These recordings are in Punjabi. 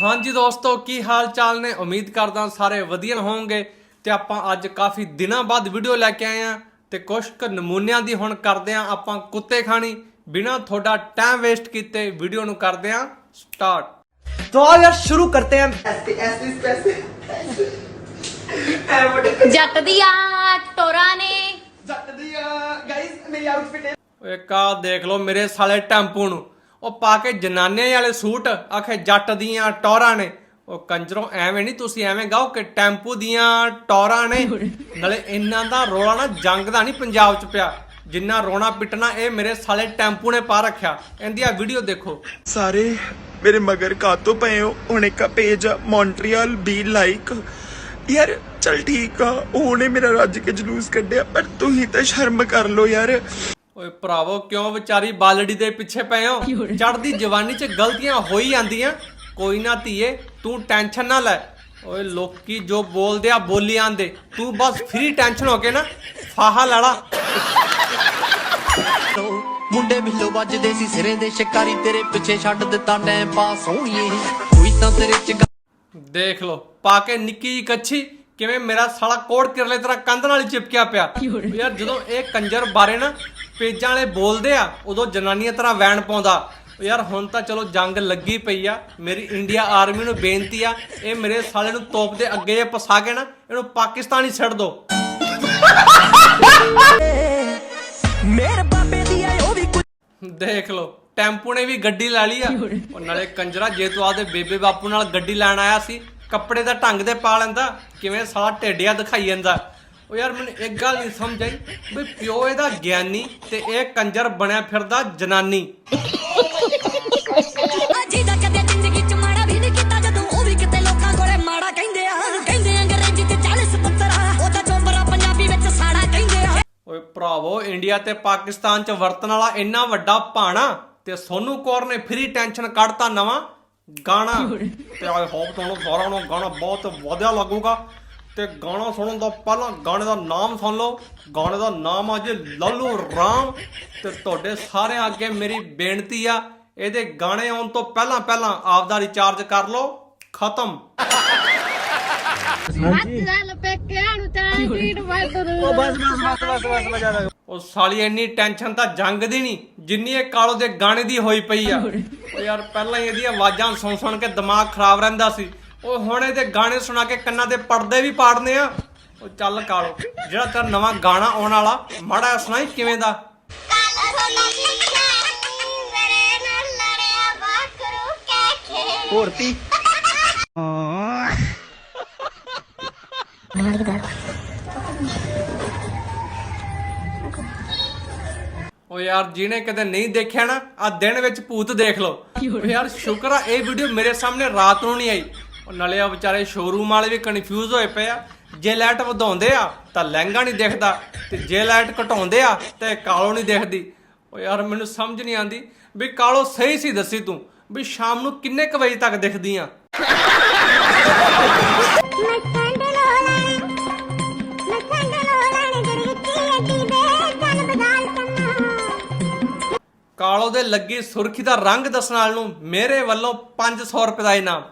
ਹਾਂਜੀ ਦੋਸਤੋ ਕੀ ਹਾਲ ਚਾਲ ਨੇ ਉਮੀਦ ਕਰਦਾ ਸਾਰੇ ਵਧੀਆ ਹੋਵੋਗੇ ਤੇ ਆਪਾਂ ਅੱਜ ਕਾਫੀ ਦਿਨਾਂ ਬਾਅਦ ਵੀਡੀਓ ਲੈ ਕੇ ਆਏ ਆ ਤੇ ਕੁਝ ਕੁ ਨਮੂਨਿਆਂ ਦੀ ਹੁਣ ਕਰਦੇ ਆ ਆਪਾਂ ਕੁੱਤੇ ਖਾਣੀ ਬਿਨਾ ਤੁਹਾਡਾ ਟਾਈਮ ਵੇਸਟ ਕੀਤੇ ਵੀਡੀਓ ਨੂੰ ਕਰਦੇ ਆ ਸਟਾਰਟ तो आओ यार शुरू करते हैं ऐसे ऐसे पैसे ऐ बड़े ਜੱਟ ਦੀਆਂ ਟੋਰਾਂ ਨੇ जट दिया गाइस मेरी आउटफिट है ਓਏ ਕਾ ਦੇਖ ਲਓ ਮੇਰੇ ਸਾਲੇ ਟੈਂਪੂ ਨੂੰ ਉਹ ਪਾ ਕੇ ਜਨਾਨੇ ਵਾਲੇ ਸੂਟ, ਆਖੇ ਜੱਟ ਦੀਆਂ ਟੌਰਾਂ ਨੇ। ਉਹ ਕੰਜਰੋਂ ਐਵੇਂ ਨਹੀਂ ਤੁਸੀਂ ਐਵੇਂ ਗਾਓ ਕਿ ਟੈਂਪੂ ਦੀਆਂ ਟੌਰਾਂ ਨੇ। ਨਾਲੇ ਇਹਨਾਂ ਦਾ ਰੋਲਾ ਨਾ ਜੰਗ ਦਾ ਨਹੀਂ ਪੰਜਾਬ 'ਚ ਪਿਆ। ਜਿੰਨਾ ਰੋਣਾ ਪਿੱਟਣਾ ਇਹ ਮੇਰੇ ਸਾਲੇ ਟੈਂਪੂ ਨੇ ਪਾ ਰੱਖਿਆ। ਇਹਦੀ ਵੀਡੀਓ ਦੇਖੋ। ਸਾਰੇ ਮੇਰੇ ਮਗਰ ਕਾਤੋਂ ਪਏ ਹੋ। ਹੁਣ ਇੱਕ ਪੇਜ ਮੌਂਟਰੀਅਲ ਬੀ ਲਾਈਕ ਯਾਰ, ਚਲ ਠੀਕ ਆ, ਉਹਨੇ ਮੇਰਾ ਰੱਜ ਕੇ ਜਲੂਸ ਕੱਢਿਆ, ਪਰ ਤੁਸੀਂ ਤਾਂ ਸ਼ਰਮ ਕਰ ਲੋ ਯਾਰ। ਓਏ ਭਰਾਵੋ ਕਿਉਂ ਵਿਚਾਰੀ ਬਾਲੜੀ ਦੇ ਪਿੱਛੇ ਪਏ ਹੋ? ਚੜਦੀ ਜਵਾਨੀ 'ਚ ਗਲਤੀਆਂ ਹੋ ਹੀ ਜਾਂਦੀਆਂ। ਕੋਈ ਨਾ ਧੀਏ ਤੂੰ ਟੈਨਸ਼ਨ ਨਾ ਲੈ। ਓਏ ਲੋਕੀ ਜੋ ਬੋਲਦੇ ਆ ਬੋਲੀ ਆਂਦੇ। ਤੂੰ ਬਸ ਫ੍ਰੀ ਟੈਨਸ਼ਨ ਹੋ ਕੇ ਨਾ ਫਾਹਾ ਲੜਾ ਮੁੰਡੇ ਬਿੱਲੋ ਵੱਜਦੇ ਸੀ ਸਿਰੇ ਦੇ ਸ਼ਿਕਾਰੀ ਤੇਰੇ ਪਿੱਛੇ ਛੱਡ ਦਿੱਤਾ ਟਾਈਮ ਪਾਸ ਸੋਹਣੀਏ ਕੋਈ ਤਾਂ ਤੇਰੇ ਚ ਦੇਖ ਲਓ ਪਾ ਕੇ ਨਿੱਕੀ ਕੱਛੀ ਕਿਵੇਂ ਮੇਰਾ ਸਾਲਾ ਕੋੜ ਕਿਰਲੇ ਤਰ੍ਹਾਂ ਕੰਧ ਨਾਲ ਹੀ ਚਿਪਕਿਆ ਪਿਆ। ਯਾਰ ਜਦੋਂ ਇਹ ਕੰਜਰ ਬਾਰੇ ਨਾ ਪੇਜਾਂ ਵਾਲੇ ਬੋਲਦੇ ਆ ਉਦੋਂ ਜਨਾਨੀਆਂ ਤਰ੍ਹਾਂ ਵੈਣ ਪਾਉਂਦਾ। ਯਾਰ ਹੁਣ ਤਾਂ ਚਲੋ ਜੰਗ ਲੱਗੀ ਪਈ ਆ ਮੇਰੀ ਇੰਡੀਆ ਆਰਮੀ ਨੂੰ ਬੇਨਤੀ ਆ ਇਹ ਮੇਰੇ ਸਾਲੇ ਨੂੰ ਤੋਪ ਦੇ ਅੱਗੇ ਜੇ ਪਸਾ ਕੇ ਨਾ ਇਹਨੂੰ ਪਾਕਿਸਤਾਨ ਛੱਡ ਦੋ। ਮੇਰੇ ਬਾਬੇ ਦੀ ਆਏ ਉਹ ਵੀ ਦੇਖ ਲਓ ਟੈਂਪੂ ਨੇ ਵੀ ਗੱਡੀ ਲੈ ਲਈ ਆ। ਉਹ ਨਾਲੇ ਕੰਜਰਾ ਜੇ ਤੂੰ ਆਦੇ ਬੇਬੇ ਬਾਪੂ ਨਾਲ ਗੱਡੀ ਲੈਣ ਆਇਆ ਸੀ ਕੱਪੜੇ ਦਾ ਢੰਗ ਦੇ ਪਾ ਲੈਂਦਾ ਕਿਵੇਂ ਸਾਲਾ ਢੇਡਿਆ ਦਿਖਾਈ ਜਾਂਦਾ। ਉਹ ਯਾਰ ਮੈਨੂੰ ਇੱਕ ਗੱਲ ਨਹੀਂ ਸਮਝ ਆਈ ਵੀ ਪਿਓ ਇਹਦਾ ਗਿਆਨੀ ਤੇ ਇਹ ਕੰਜਰ ਬਣਿਆ ਫਿਰਦਾ ਜਨਾਨੀ। ਅਜੀ ਦਾ ਕਦੇ ਜ਼ਿੰਦਗੀ ਚ ਮਾੜਾ ਵੀ ਨਹੀਂ ਕੀਤਾ ਜਦੋਂ ਉਹ ਵੀ ਕਿਤੇ ਲੋਕਾਂ ਕੋਲੇ ਮਾੜਾ ਕਹਿੰਦੇ ਆ। ਕਹਿੰਦੇ ਅੰਗਰੇਜ਼ੀ ਤੇ 40 ਸਪੁੱਤਰਾ ਉਹਦਾ ਚੋਬਰਾ ਪੰਜਾਬੀ ਵਿੱਚ ਸਾੜਾ ਕਹਿੰਦੇ ਆ। ਓਏ ਭਰਾਵੋ ਇੰਡੀਆ ਤੇ ਪਾਕਿਸਤਾਨ ਚ ਵਰਤਣ ਵਾਲਾ ਇੰਨਾ ਵੱਡਾ ਭਾਣਾ ਤੇ ਸੋਨੂ ਕੌਰ ਨੇ ਫ੍ਰੀ ਟੈਨਸ਼ਨ ਕੱਢਤਾ ਨਵਾਂ ਗਾਣਾ। ਤੇ ਆਈ ਹੋਪ ਤੁਹਾਨੂੰ ਸਾਰਿਆਂ ਨੂੰ ਗਾਣਾ ਬਹੁਤ ਵਧੀਆ ਲੱਗੂਗਾ। ਤੇ ਗਾਣਾ ਸੁਣਨ ਦਾ ਪਹਿਲਾਂ ਗਾਣੇ ਦਾ ਨਾਮ ਸੁਣ ਲਓ। ਗਾਣੇ ਦਾ ਨਾਮ ਆ ਜੇ ਲਾਲੂ ਰਾਮ। ਤੇ ਤੁਹਾਡੇ ਸਾਰਿਆਂ ਅੱਗੇ ਮੇਰੀ ਬੇਨਤੀ ਆ ਇਹਦੇ ਗਾਣੇ ਆਉਣ ਤੋਂ ਪਹਿਲਾਂ ਪਹਿਲਾਂ ਆਪ ਦਾ ਰੀਚਾਰਜ ਕਰ ਲਓ। ਖਤਮ। ਉਹ ਸਾਲੀ ਇੰਨੀ ਟੈਨਸ਼ਨ ਤਾਂ ਜੰਗ ਦੀ ਨਹੀਂ ਜਿੰਨੀ ਇਹ ਕਾਲੋ ਦੇ ਗਾਣੇ ਦੀ ਹੋਈ ਪਈ ਆ। ਉਹ ਯਾਰ ਪਹਿਲਾਂ ਹੀ ਇਹਦੀਆਂ ਆਵਾਜ਼ਾਂ ਸੁਣ ਸੁਣ ਕੇ ਦਿਮਾਗ ਖਰਾਬ ਰਹਿੰਦਾ ਸੀ। ਉਹ ਹੁਣੇ ਇਹਦੇ ਗਾਣੇ ਸੁਣਾ ਕੇ ਕੰਨਾਂ ਤੇ ਪੜਦੇ ਵੀ ਪਾੜਨੇ ਆ। ਉਹ ਚੱਲ ਕਾਲੋ ਜਿਹੜਾ ਤੇਰਾ ਨਵਾਂ ਗਾਣਾ ਆਉਣ ਵਾਲਾ ਮਾੜਾ ਸੁਣਾਈ ਕਿਵੇਂ ਦਾ? ਹੋਰਤੀ ਓ ਯਾਰ ਜਿਹਨੇ ਕਦੇ ਨਹੀਂ ਦੇਖਿਆ ਨਾ ਆ ਦਿਨ ਵਿੱਚ ਭੂਤ ਦੇਖ ਲਓ। ਯਾਰ ਸ਼ੁਕਰ ਆ ਇਹ ਵੀਡੀਓ ਮੇਰੇ ਸਾਹਮਣੇ ਰਾਤ ਨੂੰ ਨਹੀਂ ਆਈ। ਉਹ ਨਾਲੇ ਆ ਵਿਚਾਰੇ ਸ਼ੋਰੂਮ ਵਾਲੇ ਵੀ ਕਨਫਿਊਜ਼ ਹੋਏ ਪਏ ਆ। ਜੇ ਲਾਈਟ ਵਧਾਉਂਦੇ ਆ, ਤਾਂ ਲਹਿੰਗਾ ਨਹੀਂ ਦਿਖਦਾ। ਤੇ ਜੇ ਲਾਈਟ ਘਟਾਉਂਦੇ ਆ, ਤੇ ਕਾਲੋ ਨਹੀਂ ਦਿਖਦੀ। ਉਹ ਯਾਰ ਮੈਨੂੰ ਸਮਝ ਨਹੀਂ ਆਂਦੀ ਵੀ ਕਾਲੋ ਸਹੀ ਸੀ ਦੱਸੀ ਤੂੰ, ਵੀ ਸ਼ਾਮ ਨੂੰ ਕਿੰਨੇ ਕੁ ਵਜੇ ਤੱਕ ਦਿਖਦੀ ਆ? ਕਾਲੋ ਦੇ ਲੱਗੀ ਸੁਰਖੀ ਦਾ ਰੰਗ ਦੱਸਣ ਵਾਲ ਨੂੰ ਮੇਰੇ ਵੱਲੋਂ 500 ਰੁਪਏ ਦਾ ਇਨਾਮ।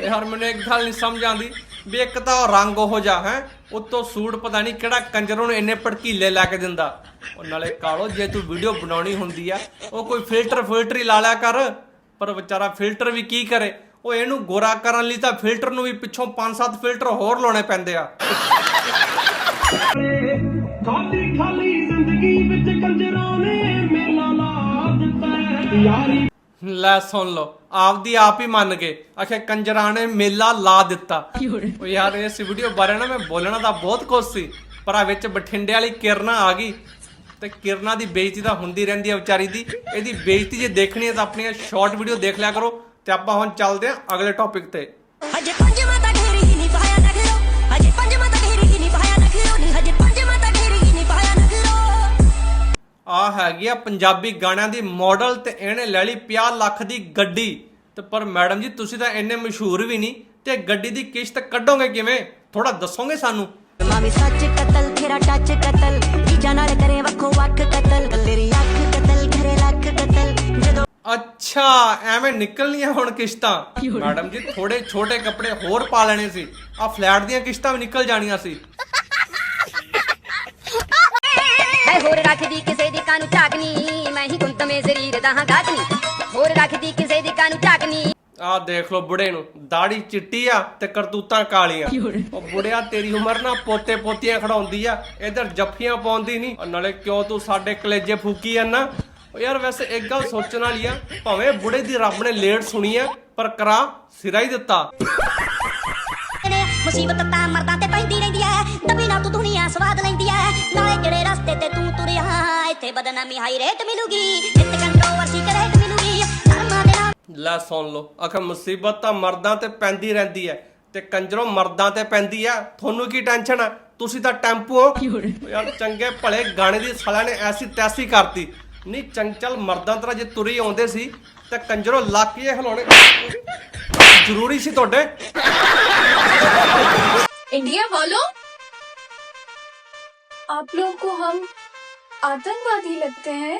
ਯਾਰ, ਮੈਨੂੰ ਇੱਕ ਗੱਲ ਨਹੀਂ ਸਮਝ ਆਉਂਦੀ ਵੀ ਇੱਕ ਤਾਂ ਉਹ ਰੰਗ ਉਹੋ ਜਿਹਾ, ਹੈ? ਉੱਤੋਂ ਸੂਟ ਪਤਾ ਨਹੀਂ ਕਿਹੜਾ ਕੰਜਰੋਂ ਨੂੰ ਇੰਨੇ ਭੜਕੀਲੇ ਲੈ ਕੇ ਦਿੰਦਾ। ਉਹ ਨਾਲੇ ਕਾਲੋ, ਜੇ ਤੂੰ ਵੀਡੀਓ ਬਣਾਉਣੀ ਹੁੰਦੀ ਆ, ਉਹ ਕੋਈ ਫਿਲਟਰ ਫਿਲਟਰ ਹੀ ਲਾ ਲਿਆ ਕਰ। ਪਰ ਵਿਚਾਰਾ ਫਿਲਟਰ ਵੀ ਕੀ ਕਰੇ? ਉਹ ਇਹਨੂੰ ਗੋਰਾ ਕਰਨ ਲਈ ਤਾਂ ਫਿਲਟਰ ਨੂੰ ਵੀ ਪਿੱਛੋਂ 5-7 ਫਿਲਟਰ ਹੋਰ ਲਾਉਣੇ ਪੈਂਦੇ ਆ। ਯਾਰੀ। ਲੈ ਸੁਣ ਲਓ ਆਪਦੀ ਆਪ ਹੀ ਮੰਨ ਗਏ। ਆਖੇ ਕੰਜਰਾਂ ਨੇ ਮੇਲਾ ਲਾ ਦਿੱਤਾ। ਉਹ ਯਾਰ ਇਸ ਵੀਡੀਓ ਬਾਰੇ ਨਾ ਮੈਂ ਬੋਲਣਾ ਤਾਂ ਬਹੁਤ ਕੁਝ ਸੀ ਪਰ ਆ ਵਿੱਚ ਬਠਿੰਡੇ ਵਾਲੀ ਕਿਰਨਾ ਆ ਗਈ। ਤੇ ਕਿਰਨਾ ਦੀ ਬੇਇੱਜ਼ਤੀ ਤਾਂ ਹੁੰਦੀ ਰਹਿੰਦੀ ਹੈ ਵਿਚਾਰੀ ਦੀ। ਇਹਦੀ ਬੇਇੱਜ਼ਤੀ ਜੇ ਦੇਖਣੀ ਹੈ ਤਾਂ ਆਪਣੀਆਂ ਸ਼ਾਰਟ ਵੀਡੀਓ ਦੇਖ ਲਿਆ ਕਰੋ। ਤੇ ਆਪਾਂ ਹੁਣ ਚੱਲਦੇ ਹਾਂ ਅਗਲੇ ਟੌਪਿਕ ਤੇ। ਹਜੇ ਪੰਜਵਾਂ ਤਾਂ ਢੇਰੀ ਹੀ ਨਹੀਂ ਪਾਇਆ ਨਖਰੋ ਹਜੇ ਪੰਜਵਾਂ ਆ ਹੈਗੀ ਆ ਪੰਜਾਬੀ ਗਾਣਿਆਂ ਦੀ ਮਾਡਲ ਤੇ ਇਹਨੇ ਲੈ ਲਈ 50 ਲੱਖ ਦੀ ਗੱਡੀ। ਤੇ ਪਰ ਮੈਡਮ ਜੀ ਤੁਸੀਂ ਤਾਂ ਇੰਨੇ ਮਸ਼ਹੂਰ ਵੀ ਨਹੀਂ ਤੇ ਗੱਡੀ ਦੀ ਕਿਸ਼ਤ ਕੱਢੋਗੇ ਕਿਵੇਂ? ਥੋੜਾ ਦੱਸੋਗੇ ਸਾਨੂੰ? ਮਾਮੀ ਸੱਚ ਕਤਲ ਤੇਰਾ ਟੱਚ ਕਤਲ ਜੀਜਾ ਨਾਲ ਕਰੇ ਵੱਖੋ ਵੱਖ ਕਤਲ ਤੇਰੀ ਅੱਖ ਕਤਲ ਘਰੇ ਲੱਖ ਕਤਲ ਜਦੋਂ ਅੱਛਾ ਐਵੇਂ ਨਿਕਲਣੀਆਂ ਹੁਣ ਕਿਸ਼ਤਾਂ। ਮੈਡਮ ਜੀ ਥੋੜੇ ਛੋਟੇ ਕੱਪੜੇ ਹੋਰ ਪਾ ਲੈਣੇ ਸੀ। ਆ ਫਲੈਟ ਦੀਆਂ ਕਿਸ਼ਤਾਂ ਵੀ ਨਿਕਲ ਜਾਣੀਆਂ ਸੀ। ਹੋਰ ਰੱਖਦੀ ਕਿਸੇ ਦੀ ਕਾਨੂੰ ਝਾਕਨੀ ਮੈਂ ਹੀ ਗੁੰਤਮੇ ਸਰੀਰ ਦਾ ਹਾਂ ਗਾਟਨੀ ਹੋਰ ਰੱਖਦੀ ਕਿਸੇ ਦੀ ਕਾਨੂੰ ਝਾਕਨੀ ਆਹ ਦੇਖ ਲਓ ਬੁੜੇ ਨੂੰ ਦਾੜੀ ਚਿੱਟੀ ਆ ਤੇ ਕਰਤੂਤਾਂ ਕਾਲੀਆਂ ਉਹ ਬੁੜਿਆ ਤੇਰੀ ਉਮਰ ਨਾ ਪੋਤੇ ਪੋਤੀਆਂ ਖੜਾਉਂਦੀ ਆ ਇਧਰ ਜੱਫੀਆਂ ਪਾਉਂਦੀ ਨਹੀਂ ਔਰ ਨਾਲੇ ਕਿਉਂ ਤੂੰ ਸਾਡੇ ਕਲੇਜੇ ਫੂਕੀ ਆ ਨਾ ਉਹ ਯਾਰ ਵੈਸੇ ਇੱਕ ਗੱਲ ਸੋਚਣ ਵਾਲੀ ਆ ਭਾਵੇਂ ਬੁੜੇ ਦੀ ਰੱਬ ਨੇ ਲੇਟ ਸੁਣੀ ਆ ਪਰ ਕਰਾ ਸਿਰਾ ਹੀ ਦਿੱਤਾ ਮੁਸੀਬਤ ਤਾਂ ਮਰਦਾਂ ਤੇ ਪੈਂਦੀ ਰਹਿੰਦੀ ਐ ਦਬੀ ਨਾਲ ਤੂੰ ਦੁਨੀਆ ਸਵਾਦ ਲੈਂਦੀ ਐ ਨਾਲੇ ਕਿਹੜੇ ਰਸਤੇ ਤੇ ਤੂੰ ਤੁਰਿਆ ਇੱਥੇ ਬਦਨਾਮੀ ਹਾਈ ਰੇਟ ਮਿਲੂਗੀ ਇੱਥੇ ਕੰਟਰੋਵਰਸੀ ਕਰੇਟ ਮਿਲੂਗੀ ਧਰਮਾਂ ਦੇ ਨਾਲ ਲੈ ਸੁਣ ਲਓ ਆਖਰ ਮੁਸੀਬਤ ਤਾਂ ਮਰਦਾਂ ਤੇ ਪੈਂਦੀ ਰਹਿੰਦੀ ਹੈ ਤੇ ਕੰਜਰੋਂ ਮਰਦਾਂ ਤੇ ਪੈਂਦੀ ਆ ਤੁਹਾਨੂੰ ਕੀ ਟੈਨਸ਼ਨ ਆ ਤੁਸੀਂ ਤਾਂ ਟੈਂਪੂ ਹੋ ਉਹ ਯਾਰ ਚੰਗੇ ਭਲੇ ਗਾਣੇ ਦੀ ਸਾਲਿਆਂ ਨੇ ਐਸੀ ਤੈਸੀ ਕਰਤੀ ਨਹੀਂ ਚੰਚਲ ਮਰਦਾਂ ਤਰ੍ਹਾਂ ਜੇ ਤੁਰੀ ਆਉਂਦੇ ਸੀ ਤੇ ਕੰਜਰੋਂ ਲੱਕ ਇਹ ਹਿਲਾਉਣੇ ਜ਼ਰੂਰੀ ਸੀ ਤੁਹਾਡੇ इंडिया वालों आप लोगों को हम आतंकवादी लगते हैं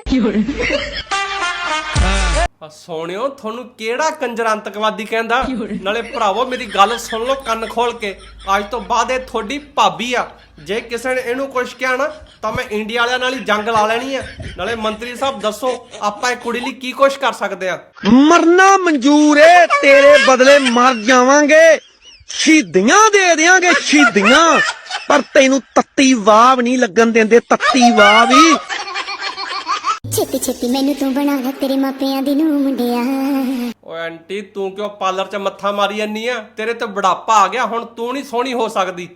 ਆ ਸੋਹਣਿਓ ਤੁਹਾਨੂੰ ਕਿਹੜਾ ਕੰਜਰ ਅੰਤਕਵਾਦੀ ਕਹਿੰਦਾ ਨਾਲੇ ਭਰਾਵੋ ਮੇਰੀ ਗੱਲ ਸੁਣ ਲਓ ਕੰਨ ਖੋਲ ਕੇ ਅੱਜ ਤੋਂ ਬਾਅਦ ਇਹ ਤੁਹਾਡੀ ਭਾਬੀ ਆ ਜੇ ਕਿਸੇ ਨੇ ਇਹਨੂੰ ਕੁਝ ਕਿਹਾ ਨਾ ਤਾਂ ਮੈਂ ਇੰਡੀਆ ਵਾਲਿਆਂ ਨਾਲ ਹੀ ਜੰਗ ਲਾ ਲੈਣੀ ਆ ਨਾਲੇ ਮੰਤਰੀ ਸਾਹਿਬ ਦੱਸੋ ਆਪਾਂ ਇਹ ਕੁੜੀ ਲਈ ਕੀ ਕੁਝ ਕਰ ਸਕਦੇ ਆ ਮਰਨਾ ਮਨਜ਼ੂਰ ਏ ਤੇਰੇ ਬਦਲੇ ਮਰ ਜਾਵਾਂਗੇ ਸ਼ਹੀਦੀਆਂ ਦੇ ਦੇਾਂਗੇ ਸ਼ਹੀਦੀਆਂ। ਪਰ ਤੈਨੂੰ ਤੱਤੀ ਵਾਹ ਨਹੀਂ ਲੱਗਣ ਦਿੰਦੇ ਤੱਤੀ ਵਾਹ ਵੀ। ਛੇਤੀ ਛੇਤੀ ਮੈਨੂੰ ਤੂੰ ਬਣਾ ਲੈ ਤੇਰੇ ਮਾਪਿਆਂ ਦੀ ਨੂੰ ਮੁੰਡਿਆ। ਓਏ ਆਂਟੀ ਤੂੰ ਕਿਉਂ ਪਾਰਲਰ 'ਚ ਮੱਥਾ ਮਾਰੀ ਜੰਨੀ ਆ ਤੇਰੇ ਤੇ ਬੁਢਾਪਾ ਆ ਗਿਆ ਹੁਣ ਤੂੰ ਨਹੀਂ ਸੋਹਣੀ ਹੋ ਸਕਦੀ।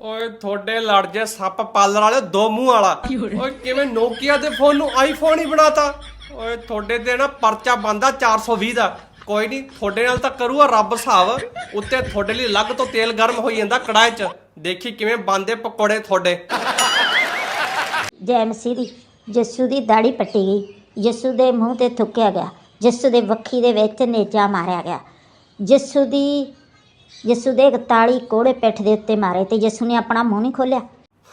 ਓਏ ਤੁਹਾਡੇ ਲੜ ਜੇ ਸੱਪ ਪਾਲਰ ਵਾਲੇ ਦੋ ਮੂੰਹ ਵਾਲਾ। ਓਏ ਕਿਵੇਂ ਨੋਕੀਆ ਦੇ ਫੋਨ ਨੂੰ ਆਈਫੋਨ ਹੀ ਬਣਾਤਾ? ਓਏ ਤੁਹਾਡੇ ਤੇ ਨਾ ਪਰਚਾ ਬੰਦਾ 420 ਦਾ। ਕੋਈ ਨਹੀਂ ਤੁਹਾਡੇ ਨਾਲ ਤਾਂ ਕਰੂਗਾ ਰੱਬ ਹਿਸਾਬ। ਉੱਤੇ ਤੁਹਾਡੇ ਲਈ ਅਲੱਗ ਤੋਂ ਤੇਲ ਗਰਮ ਹੋਈ ਜਾਂਦਾ ਕੜਾਏ 'ਚ। ਦੇਖੀ ਕਿਵੇਂ ਬੰਦੇ ਪਕੌੜੇ ਤੁਹਾਡੇ। ਜੈਮਸੀ ਦੀ ਜੱਸੂ ਦੀ ਦਾੜੀ ਪੱਟੀ ਗਈ। ਜੱਸੂ ਦੇ ਮੂੰਹ ਤੇ ਥੁੱਕਿਆ ਗਿਆ। ਜੱਸੂ ਦੇ ਵੱਖੀ ਦੇ ਵਿੱਚ ਨੇਜਾ ਮਾਰਿਆ ਗਿਆ। ਜੱਸੂ ਦੀ ਜੱਸੂ ਦੇ 41 ਕੋੜੇ ਪਿੱਠ ਦੇ ਉੱਤੇ ਮਾਰੇ ਤੇ ਜੱਸੂ ਨੇ ਆਪਣਾ ਮੂੰਹ ਨਹੀਂ ਖੋਲਿਆ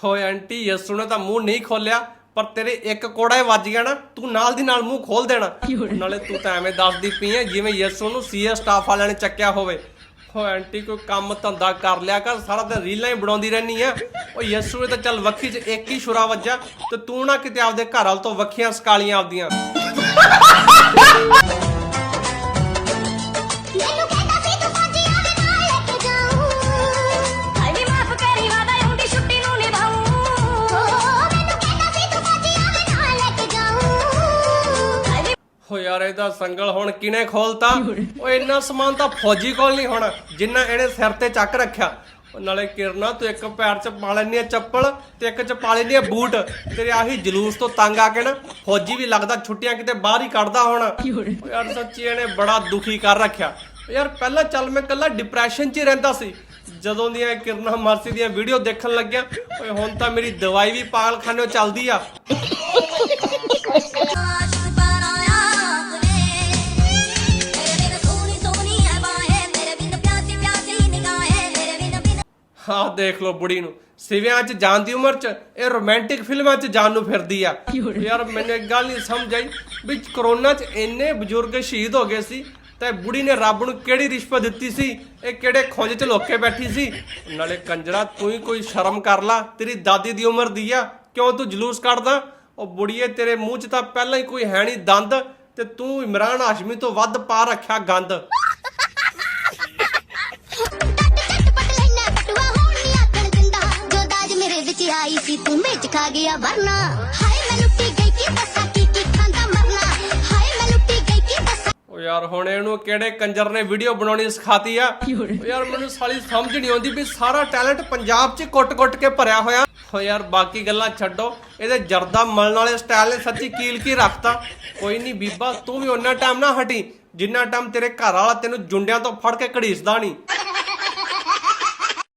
ਹੋਏ ਆਂਟੀ ਯਸੂ ਨੇ ਤਾਂ ਮੂੰਹ ਨਹੀਂ ਖੋਲਿਆ ਪਰ ਤੇਰੇ ਇੱਕ ਕੋੜਾ ਹੀ ਵੱਜ ਗਿਆ ਨਾ ਤੂੰ ਨਾਲ ਦੀ ਨਾਲ ਮੂੰਹ ਖੋਲ ਦੇਣਾ। ਨਾਲੇ ਤੂੰ ਤਾਂ ਐਵੇਂ ਦੱਸਦੀ ਪਈ ਐ ਜਿਵੇਂ ਯਸੂ ਨੂੰ ਸੀਏ ਸਟਾਫ ਵਾਲਿਆਂ ਨੇ ਚੱਕਿਆ ਹੋਵੇ। ਹੋਏ ਆਂਟੀ ਕੋਈ ਕੰਮ ਧੰਦਾ ਕਰ ਲਿਆ ਕਰ ਸਾਰਾ ਦਿਨ ਰੀਲਾਂ ਹੀ ਬਣਾਉਂਦੀ ਰਹਿਨੀ ਆ ਉਹ ਯਸੂ ਨੇ ਤਾਂ ਚੱਲ ਵੱਖੀ 'ਚ ਇੱਕ ਹੀ ਛੁਰਾ ਵੱਜਾ ਤੇ ਤੂੰ ਨਾ ਕਿਤੇ ਆਪਦੇ ਘਰ ਵਾਲ ਤੋਂ ਵੱਖੀਆਂ ਸਕਾਲੀਆਂ ਆਪਦੀਆਂ। ਯਾਰ ਇਹਦਾ ਸੰਗਲ ਹੁਣ ਕਿਨੇ ਖੋਲਤਾ? ਉਹ ਇੰਨਾ ਸਮਾਨ ਤਾਂ ਫੌਜੀ ਕੋਲ ਨਹੀਂ ਹੋਣਾ, ਜਿੰਨਾ ਇਹਨੇ ਸਿਰ ਤੇ ਚੱਕ ਰੱਖਿਆ। ਉਹ ਨਾਲੇ ਕਿਰਨਾ, ਤੂੰ ਇੱਕ ਪੈਰ 'ਚ ਪਾ ਲੈਨੀ ਆ ਚੱਪਲ ਤੇ ਇੱਕ 'ਚ ਪਾ ਲੈਨੀ ਆ ਬੂਟ। ਤੇਰੇ ਆਹੀ ਜਲੂਸ ਤੋਂ ਤੰਗ ਆ ਕੇ ਨਾ, ਫੌਜੀ ਵੀ ਲੱਗਦਾ ਛੁੱਟੀਆਂ ਕਿਤੇ ਬਾਹਰ ਹੀ ਕੱਢਦਾ ਹੋਣਾ। ਉਹ ਯਾਰ ਸੱਚੀ ਇਹਨੇ ਬੜਾ ਦੁਖੀ ਕਰ ਰੱਖਿਆ। ਯਾਰ ਪਹਿਲਾਂ ਚੱਲ ਮੈਂ ਕੱਲਾ ਡਿਪਰੈਸ਼ਨ 'ਚ ਹੀ ਰਹਿੰਦਾ ਸੀ। ਜਦੋਂ ਦੀਆਂ ਇਹ ਕਿਰਨਾ ਮਾਰਸੀ ਦੀਆਂ ਵੀਡੀਓ ਦੇਖਣ ਲੱਗਿਆ, ਓਏ ਹੁਣ ਤਾਂ ਮੇਰੀ ਦਵਾਈ ਵੀ ਪਾਗਲਖਾਨੇ ਚੱਲਦੀ ਆ। ਆਹ ਦੇਖ ਲਓ ਬੁੜੀ ਨੂੰ। ਸਿਵਿਆਂ 'ਚ ਜਾਣ ਦੀ ਉਮਰ 'ਚ ਇਹ ਰੋਮਾਂਟਿਕ ਫਿਲਮਾਂ 'ਚ ਜਾਣ ਨੂੰ ਫਿਰਦੀ ਆ। ਯਾਰ ਮੈਨੂੰ ਇੱਕ ਗੱਲ ਨਹੀਂ ਸਮਝ ਆਈ ਵੀ ਕਰੋਨਾ 'ਚ ਇੰਨੇ ਬਜ਼ੁਰਗ ਸ਼ਹੀਦ ਹੋ ਗਏ ਸੀ ਤੇ ਬੁੜੀ ਨੇ ਰੱਬ ਨੂੰ ਕਿਹੜੀ ਰਿਸ਼ਵਤ ਦਿੱਤੀ ਸੀ? ਇਹ ਕਿਹੜੇ ਖੁੰਝ 'ਚ ਲੋਕੇ ਬੈਠੀ ਸੀ? ਨਾਲੇ ਕੰਜਰਾ ਤੂੰ ਹੀ ਕੋਈ ਸ਼ਰਮ ਕਰ ਲਾ ਤੇਰੀ ਦਾਦੀ ਦੀ ਉਮਰ ਦੀ ਆ। ਕਿਉਂ ਤੂੰ ਜਲੂਸ ਕੱਢਦਾ? ਉਹ ਬੁੜੀਏ ਤੇਰੇ ਮੂੰਹ 'ਚ ਤਾਂ ਪਹਿਲਾਂ ਹੀ ਕੋਈ ਹੈ ਨਹੀਂ ਦੰਦ ਤੇ ਤੂੰ ਇਮਰਾਨ ਹਾਸ਼ਮੀ ਤੋਂ ਵੱਧ ਪਾ ਰੱਖਿਆ ਗੰਦ। ਆਈ ਸੀ ਤੂੰ ਵਿੱਚ ਖਾ ਗਿਆ ਵਰਨਾ। ਹਾਏ ਮੈਂ ਲੁੱਟੀ ਗਈ ਕਿ ਬਸਾ ਕੀ ਕੀ ਖਾਂਦਾ ਮਰਨਾ। ਹਾਏ ਮੈਂ ਲੁੱਟੀ ਗਈ ਕਿ ਬਸਾ ਉਹ ਯਾਰ ਹੁਣ ਇਹਨੂੰ ਕਿਹੜੇ ਕੰਜਰ ਨੇ ਵੀਡੀਓ ਬਣਾਉਣੀ ਸਿਖਾਤੀ ਆ? ਉਹ ਯਾਰ ਮੈਨੂੰ ਸਾਲੀ ਸਮਝ ਨਹੀਂ ਆਉਂਦੀ ਵੀ ਸਾਰਾ ਟੈਲੈਂਟ ਪੰਜਾਬ 'ਚ ਕੁੱਟ-ਕੁੱਟ ਕੇ ਭਰਿਆ ਹੋਇਆ। ਹੋ ਯਾਰ ਬਾਕੀ ਗੱਲਾਂ ਛੱਡੋ। ਇਹਦੇ ਜਰਦਾ ਮਲਣ ਵਾਲੇ ਸਟਾਈਲ ਨੇ ਸੱਚੀ ਕੀਲ ਕੀ ਰੱਖਤਾ। ਕੋਈ ਨਹੀਂ ਬੀਬਾ ਤੂੰ ਵੀ ਉਹਨਾਂ ਟਾਈਮ ਨਾ ਹਟੀ। ਜਿੰਨਾ ਟਾਈਮ ਤੇਰੇ ਘਰ ਵਾਲਾ ਤੈਨੂੰ ਜੁੰਡਿਆਂ ਤੋਂ ਫੜ ਕੇ ਘੜੀਸਦਾ ਨਹੀਂ